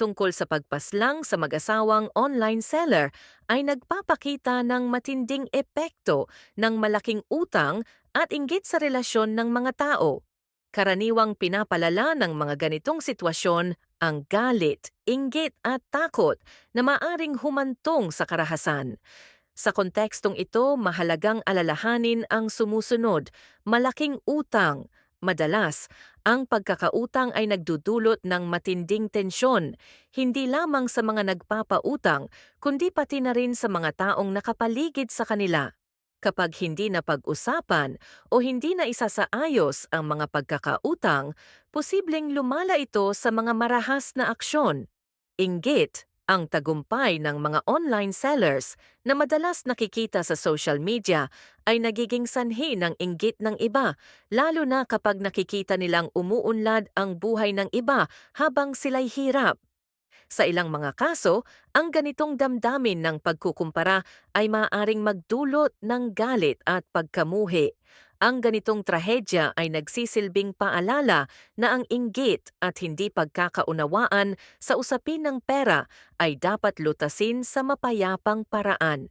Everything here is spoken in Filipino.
tungkol sa pagpaslang sa mag-asawang online seller ay nagpapakita ng matinding epekto ng malaking utang at inggit sa relasyon ng mga tao. Karaniwang pinapalala ng mga ganitong sitwasyon ang galit, inggit at takot na maaring humantong sa karahasan. Sa kontekstong ito, mahalagang alalahanin ang sumusunod, malaking utang. Madalas, ang pagkakautang ay nagdudulot ng matinding tensyon, hindi lamang sa mga nagpapautang, kundi pati na rin sa mga taong nakapaligid sa kanila. Kapag hindi na pag-usapan o hindi na isasaayos ang mga pagkakautang, posibleng lumala ito sa mga marahas na aksyon. Inggit ang tagumpay ng mga online sellers na madalas nakikita sa social media ay nagiging sanhi ng inggit ng iba, lalo na kapag nakikita nilang umuunlad ang buhay ng iba habang sila'y hirap. Sa ilang mga kaso, ang ganitong damdamin ng pagkukumpara ay maaaring magdulot ng galit at pagkamuhi. Ang ganitong trahedya ay nagsisilbing paalala na ang inggit at hindi pagkakaunawaan sa usapin ng pera ay dapat lutasin sa mapayapang paraan.